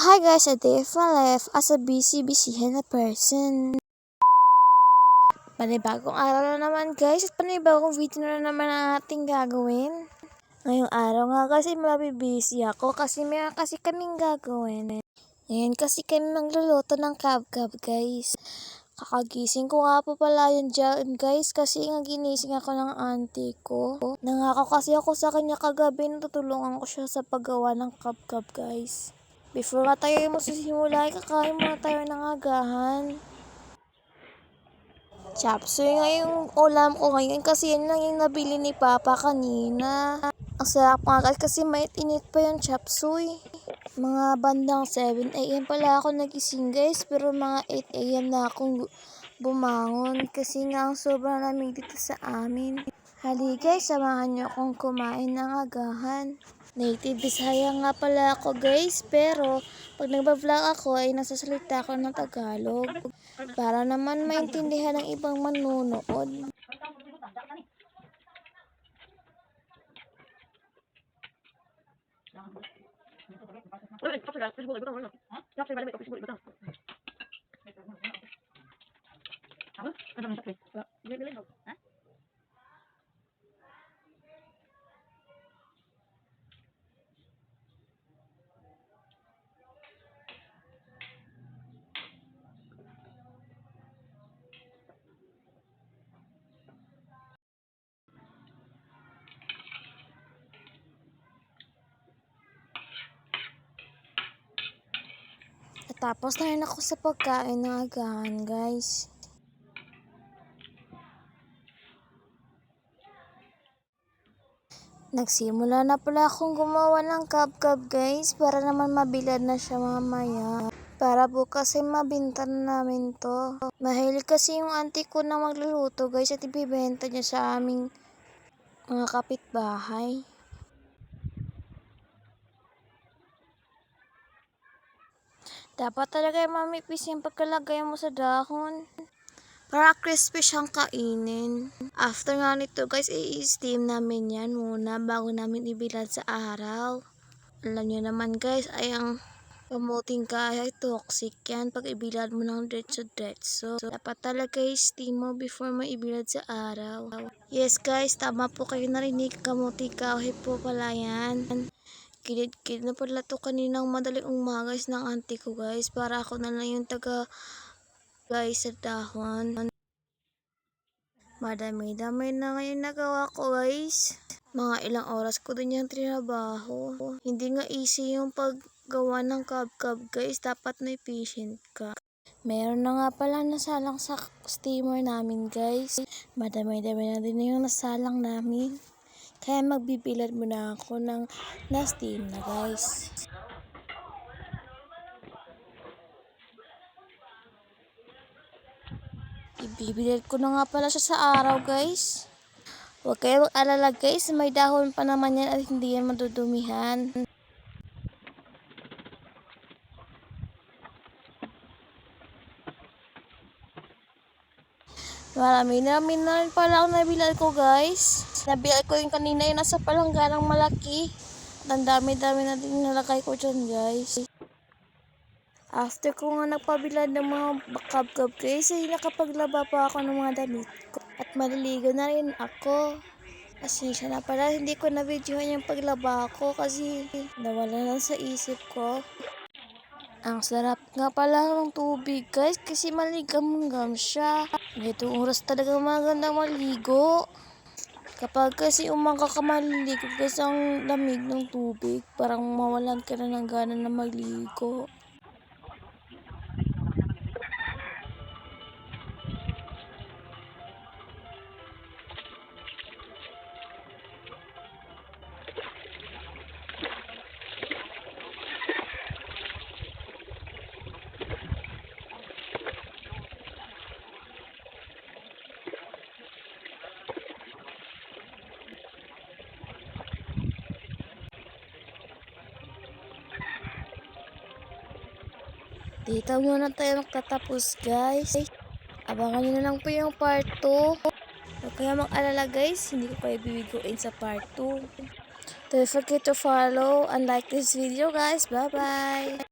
Hi guys, a day of life as a busy-busyhan na person. Panibagong araw na naman guys at panibagong video na naman ang ating gagawin. Ngayong araw nga kasi mabibisi ako kasi meron kasi kaming gagawin. Ngayon kasi kami magluluto ng kab-kab guys. Kakagising ko nga po pala yun dyan guys kasi nga ginising ako ng auntie ko. Nangako kasi ako sa kanya kagabi na tutulungan ko siya sa paggawa ng kab-kab guys. Before nga tayo magsisimula, kakain muna tayo ng agahan. Chapsuy nga yung ulam ko ngayon kasi yan lang yung nabili ni Papa kanina. Ang sarap nga kasi may init pa yung chapsuy. Mga bandang 7am pala ako nagising guys pero mga 8am na akong bumangon kasi nga ang sobrang lamig dito sa amin. Hali guys, samahan niyo akong kumain ng agahan. Native Bisaya nga pala ako guys, pero pag nagba-vlog ako ay nasasalita ako ng Tagalog para naman maintindihan ng ibang manunood. Tapos na rin ako sa pagkain ng agahan guys. Nagsimula na pala akong gumawa ng kab-kab guys para naman mabilad na siya mamaya. Para bukas ay mabinta na namin to. Mahilig kasi yung auntie ko na magluluto guys at ibibenta niya sa aming mga kapitbahay. Dapat talaga mamipis yung pagkalagay mo sa dahon. Para crispy siyang kainin. After nga nito guys, i-steam namin yan muna bago namin ibilad sa araw. Alam niyo naman guys, ay ang kamuting kaya ay toxic yan pag ibilad mo ng diretso-diretso. Dapat talaga i-steam mo before mo ibilad sa araw. Yes guys, tama po kayo narinig. Kamuting kahoy po pala yan. Kilid-kilid na pala to kaninang madaling umaga guys ng auntie ko guys. Para ako na lang yung taga guys sa dahon. Madami-dami na ngayon nagawa ko guys. Mga ilang oras ko din yung trinabaho. Hindi nga easy yung paggawa ng kab-kab guys. Dapat may patient ka. Meron na nga pala nasalang sa steamer namin guys. Madami-dami na din yung nasalang namin. Kaya magbibilad muna ako ng na-steam na guys. Ibibilad ko na nga pala siya sa araw guys. Huwag kayo mag-alala guys, may dahon pa naman yan at hindi yan madudumihan. Marami na rin pala ang nabilad ko guys. Nabilad ko yung kanina yung nasa palangganang malaki. Ang dami-dami na din nalagay ko dyan guys. After ko nga nagpabilad ng mga bakab-kab guys, ay nakapaglaba pa ako ng mga damit ko. At maliligo na rin ako. Pasensya na pala, hindi ko na-videohan yung paglaba ko kasi nawala lang sa isip ko. Ang sarap nga pala ng tubig guys kasi maligam-gam siya. Itong oras talaga maganda maligo. Kapag kasi umaga ka maliligo guys ang lamig ng tubig, parang mawalan ka na ng gana na magligo. Dito muna tayo magtatapos guys. Abangan nyo na lang po yung part 2. Huwag kaya mag-alala guys, hindi ko kayo bibiguin sa part 2. Don't forget to follow and like this video guys. Bye bye!